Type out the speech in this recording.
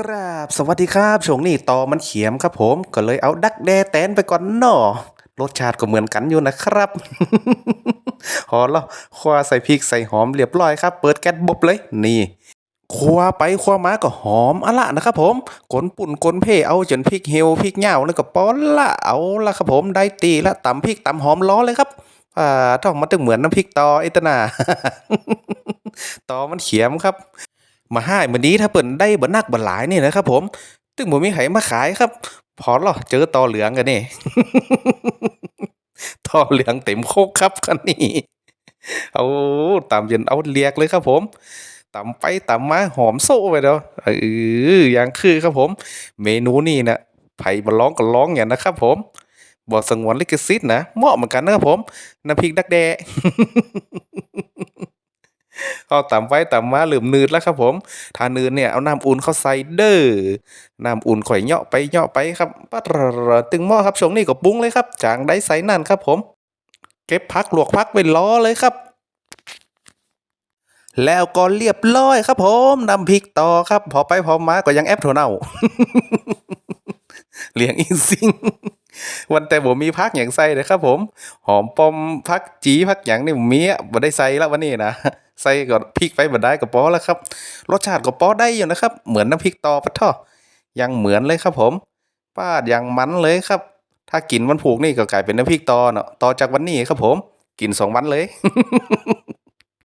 กราบสวัสดีครับช่วงนี้ตอมันเขียมครับผมก็เลยเอาดักแด้แตนไปก่อนเนาะรสชาติก็เหมือนกันอยู่นะครับ หอแล้วคว้าใส่พริกใส่หอมเรียบร้อยครับ เปิดแก๊สบบเลย นี่คว้าไปคว้ามาก็หอมอะละนะครับผมกลปุ่นกลเพ่เอาจนพริกเหี่ยวพริกเหย้าแล้วก็ป้อนละเอาละครับผมได้ตีละตำพริกตำหอมล้อเลยครับอ่าท้องมันถึงเหมือนน้ำพริกตอไอตนาตอมันเขียมครับ มาให้มื้อนี้ถ้าเปิ่นได้บ่นักบ่หลายนี่นะครับผมตึงบ่มีไผมาขายครับ พอหรอเจอตอเหลืองกันนี่ตอเหลืองเต็มโคกครับคันนี้เอาตามเย็นเอาเลียกเลยครับผมตำไปตำมาหอมโซ่ไปเด้อเอออย่างคือครับผม เมนูนี้นะไผบ่ร้องก็ร้องอย่างนะครับผมบ่สงวนลิขสิทธิ์นะเหมาะเหมือนกันนะครับผมน้ำพริกดักแด เอาตำไว้ตำมาหลืมนืดแล้วครับผมถ้านืดเนี่ยเอาน้ำอุ่นเข้าใส่เด้อน้ำอุ่นข่อยเหาะไปเหาะไปครับปัดตึงหม้อครับช่วงนี้ก็ปรุงเลยครับจางได้ใส่นั่นครับผม เก็บพักลวกพักไว้ล้อเลยครับ แล้วก็เรียบร้อยครับผมนำพริกต่อครับ พอไปพอมาก็ยังแอปโทเน่าเลี้ยงอินซิงวันแต่บ่มีพักอย่างใส่เลยครับผม หอมปอมพักจีพักอย่างนี่บ่มีอะบ่ได้ใส่แล้ววันนี้นะ ใส่ก็พริกไปบดได้ก็พอแล้วครับ รสชาติก็พอได้อยู่นะครับ เหมือนน้ำพริกตอปะท่อยังเหมือนเลยครับผมป้าดยังมันเลยครับ ถ้ากินวันผูกนี่ก็กลายเป็นน้ำพริกตอเนาะต่อจากวันนี้ครับผม กินสองวันเลย